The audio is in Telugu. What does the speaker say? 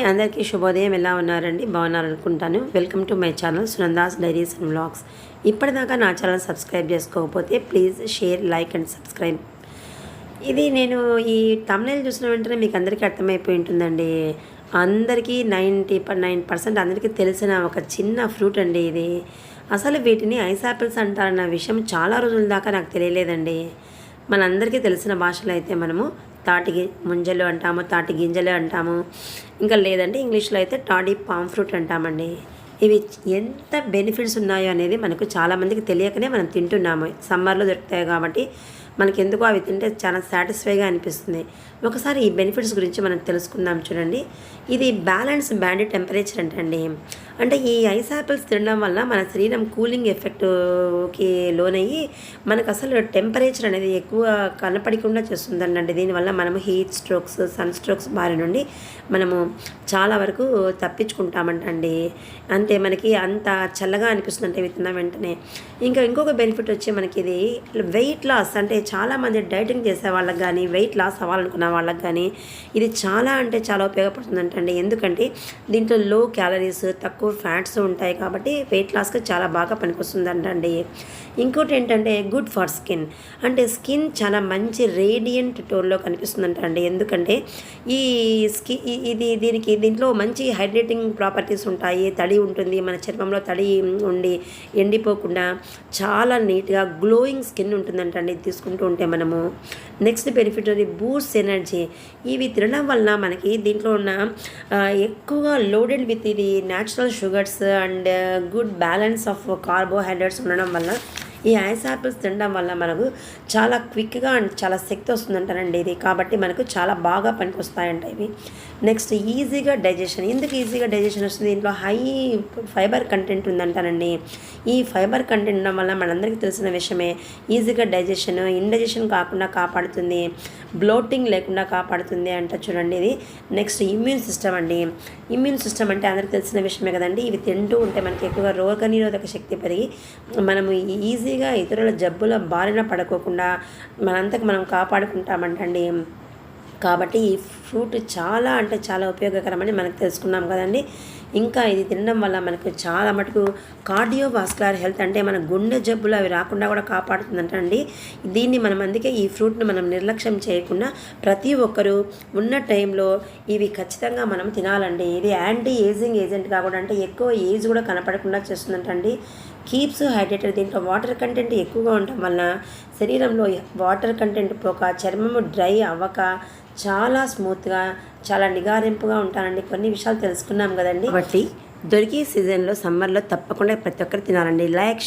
హాయ్ అందరికీ శుభోదయం. ఎలా ఉన్నారండి? బాగున్నారనుకుంటాను. Welcome to my channel Sunanda's diaries and vlogs. ఇప్పటిదాకా నా ఛానల్ సబ్స్క్రైబ్ చేసుకోకపోతే please share like and subscribe. ఇది నేను ఈ తమిళ చూసిన వెంటనే మీకు అందరికీ అర్థమైపోయి ఉంటుందండి. అందరికీ నైంటీ నైన్ పర్సెంట్ అందరికీ తెలిసిన ఒక చిన్న ఫ్రూట్ అండి ఇది. అసలు వీటిని ఐస్ యాపిల్స్ అంటారన్న విషయం చాలా రోజుల దాకా నాకు తెలియలేదండి. మనందరికీ తెలిసిన భాషలో అయితే మనము తాటి ముంజలు అంటాము తాటి గింజలు అంటాము. ఇంకా లేదంటే ఇంగ్లీష్లో అయితే టాడీ పామ్ ఫ్రూట్ అంటామండి. ఇవి ఎంత బెనిఫిట్స్ ఉన్నాయో అనేది మనకు చాలామందికి తెలియకనే మనం తింటున్నాము. సమ్మర్లో దొరుకుతాయి కాబట్టి మనకెందుకు అవి తింటే చాలా సాటిస్ఫైగా అనిపిస్తుంది. ఒకసారి ఈ బెనిఫిట్స్ గురించి మనం తెలుసుకుందాం చూడండి. ఇది బ్యాలెన్స్ బ్యాండ్ టెంపరేచర్ అంటండి. అంటే ఈ ఐస్ యాపిల్స్ తినడం వల్ల మన శరీరం కూలింగ్ ఎఫెక్ట్కి లోనయ్యి మనకు అసలు టెంపరేచర్ అనేది ఎక్కువ కనపడకుండా చేస్తుందండి దీనివల్ల మనము హీట్ స్ట్రోక్స్ సన్ స్ట్రోక్స్ బారి నుండి మనము చాలా వరకు తప్పించుకుంటామంటండి. అంతే మనకి అంత చల్లగా అనిపిస్తుందంటే ఇవి వెంటనే. ఇంకా ఇంకొక బెనిఫిట్ వచ్చి మనకి ఇది వెయిట్ లాస్ అంటే చాలామంది డైటింగ్ చేసే వాళ్ళకి కానీ వెయిట్ లాస్ అవ్వాలనుకున్న వాళ్ళకి కానీ ఇది చాలా అంటే చాలా ఉపయోగపడుతుందంటండి. ఎందుకంటే దీంట్లో లో క్యాలరీస్ తక్కువ ఫ్యాట్స్ ఉంటాయి కాబట్టి వెయిట్ లాస్కి చాలా బాగా పనికొస్తుందంటండి. ఇంకోటి ఏంటంటే గుడ్ ఫర్ స్కిన్. అంటే స్కిన్ చాలా మంచి రేడియంట్ టోన్లో కనిపిస్తుందంటండి. ఎందుకంటే ఈ స్కి ఇది దీనికి దీంట్లో మంచి హైడ్రేటింగ్ ప్రాపర్టీస్ ఉంటాయి. తడి ఉంటుంది మన చర్మంలో తడి ఉండి ఎండిపోకుండా చాలా నీట్గా గ్లోయింగ్ స్కిన్ ఉంటుందంటండి. తీసుకుంటే తీసుకుంటూ ఉంటే మనము నెక్స్ట్ బెనిఫిట్ అది బూస్ట్ ఎనర్జీ ఇవి తినడం వలన మనకి దీంట్లో ఉన్న ఎక్కువగా లోడెడ్ విత్ ఇది natural sugars and good balance of carbohydrates ఉండడం వల్ల ఈ ఐస్ యాపిల్స్ తినడం వల్ల మనకు చాలా క్విక్గా అండ్ చాలా శక్తి వస్తుందంటారండి ఇది. కాబట్టి మనకు చాలా బాగా పనికొస్తాయంట ఇవి. నెక్స్ట్ ఈజీగా డైజెషన్. ఎందుకు ఈజీగా డైజెషన్ వస్తుంది? దీంట్లో హై ఫైబర్ కంటెంట్ ఉందంటారండి. ఈ ఫైబర్ కంటెంట్ ఉండడం వల్ల మనందరికీ తెలిసిన విషయమే ఈజీగా డైజెషన్ ఇండైజెషన్ కాకుండా కాపాడుతుంది బ్లోటింగ్ లేకుండా కాపాడుతుంది అంట చూడండి ఇది. నెక్స్ట్ ఇమ్యూన్ సిస్టమ్ అండి. ఇమ్యూన్ సిస్టమ్ అంటే అందరికీ తెలిసిన విషయమే కదండి. ఇవి తింటూ ఉంటే మనకి ఎక్కువగా రోగనిరోధక శక్తి పెరిగి మనము ఈజీగా ఇతరుల జబ్బుల బారిన పడుకోకుండా మనంతకు మనం కాపాడుకుంటామంటండి. కాబట్టి ఈ ఫ్రూట్ చాలా అంటే చాలా ఉపయోగకరమని మనకు తెలుసుకున్నాం కదండి. ఇంకా ఇది తినడం వల్ల మనకు చాలా మటుకు కార్డియోవాస్కులర్ హెల్త్ అంటే మన గుండె జబ్బులు అవి రాకుండా కూడా కాపాడుతుందంటండి దీన్ని మనం అందుకే ఈ ఫ్రూట్ని మనం నిర్లక్ష్యం చేయకుండా ప్రతి ఒక్కరూ ఉన్న టైంలో ఇవి ఖచ్చితంగా మనం తినాలండి. ఇది యాంటీ ఏజింగ్ ఏజెంట్ కాకుండా అంటే ఎక్కువ ఏజ్ కూడా కనపడకుండా చేస్తుందంటండి కీప్స్ హైడ్రేటెడ్ దీంట్లో వాటర్ కంటెంట్ ఎక్కువగా ఉండటం వలన శరీరంలో వాటర్ కంటెంట్ పోక చర్మము డ్రై అవ్వక చాలా స్మూత్గా చాలా నిగారింపుగా ఉంటానండి. కొన్ని విషయాలు తెలుసుకున్నాం కదండి. కాబట్టి దొరికే సీజన్లో సమ్మర్లో తప్పకుండా ప్రతి ఒక్కరు తినాలండి. లైక్